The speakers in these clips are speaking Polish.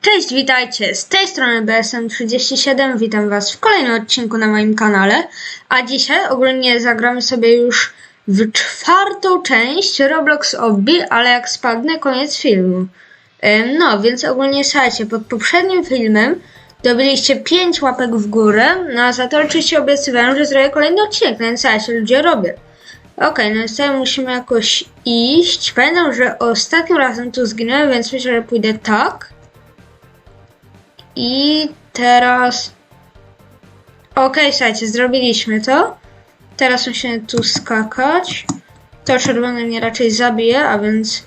Cześć, witajcie! Z tej strony BSM37, witam was w kolejnym odcinku na moim kanale. A dzisiaj ogólnie zagramy sobie już w czwartą część Roblox Obby, ale jak spadnę, koniec filmu. No, więc ogólnie słuchajcie, pod poprzednim filmem dobyliście 5 łapek w górę, no a za to oczywiście obiecywałem, że zrobię kolejny odcinek, no więc słuchajcie, ludzie robię. Okej, no więc tutaj musimy jakoś iść. Pamiętam, że ostatnim razem tu zginąłem, więc myślę, że pójdę tak. I teraz. Okej, słuchajcie, zrobiliśmy to. Teraz musimy tu skakać. To czerwone mnie raczej zabije, a więc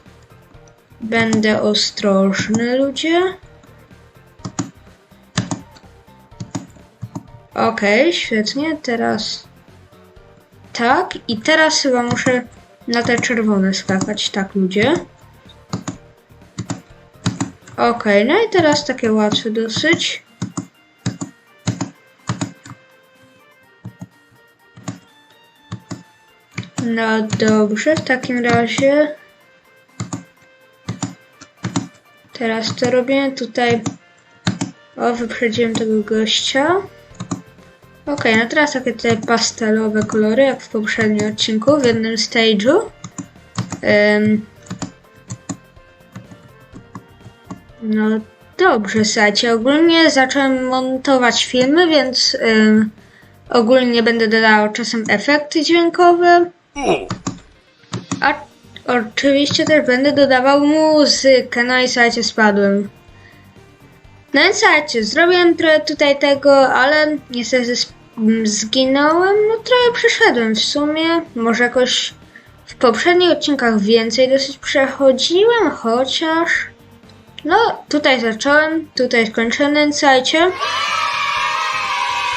będę ostrożny, ludzie. Okej, świetnie. Teraz tak. I teraz chyba muszę na te czerwone skakać. Tak, ludzie. Okej, no i teraz takie łatwe dosyć. No dobrze, w takim razie. Teraz to robię tutaj. O, wyprzedziłem tego gościa. Okej, no teraz takie tutaj pastelowe kolory, jak w poprzednim odcinku, w jednym stage'u. Ym, No dobrze, słuchajcie, ogólnie zacząłem montować filmy, więc ym, ogólnie będę dodał czasem efekty dźwiękowe. A oczywiście też będę dodawał muzykę. No i słuchajcie, spadłem. No i słuchajcie, zrobiłem trochę tutaj tego, ale niestety zginąłem. No trochę przeszedłem w sumie. Może jakoś w poprzednich odcinkach więcej dosyć przechodziłem, chociaż... No, tutaj zacząłem, tutaj skończyłem, słuchajcie.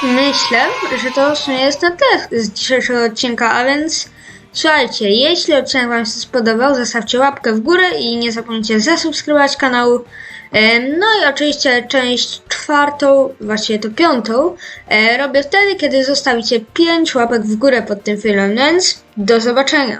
Myślę, że to w sumie jest na tyle z dzisiejszego odcinka, a więc słuchajcie, jeśli odcinek Wam się spodobał, zostawcie łapkę w górę i nie zapomnijcie zasubskrybować kanału. Em, No i oczywiście część czwartą, właściwie to piątą, e, robię wtedy, kiedy zostawicie 5 łapek w górę pod tym filmem, więc do zobaczenia.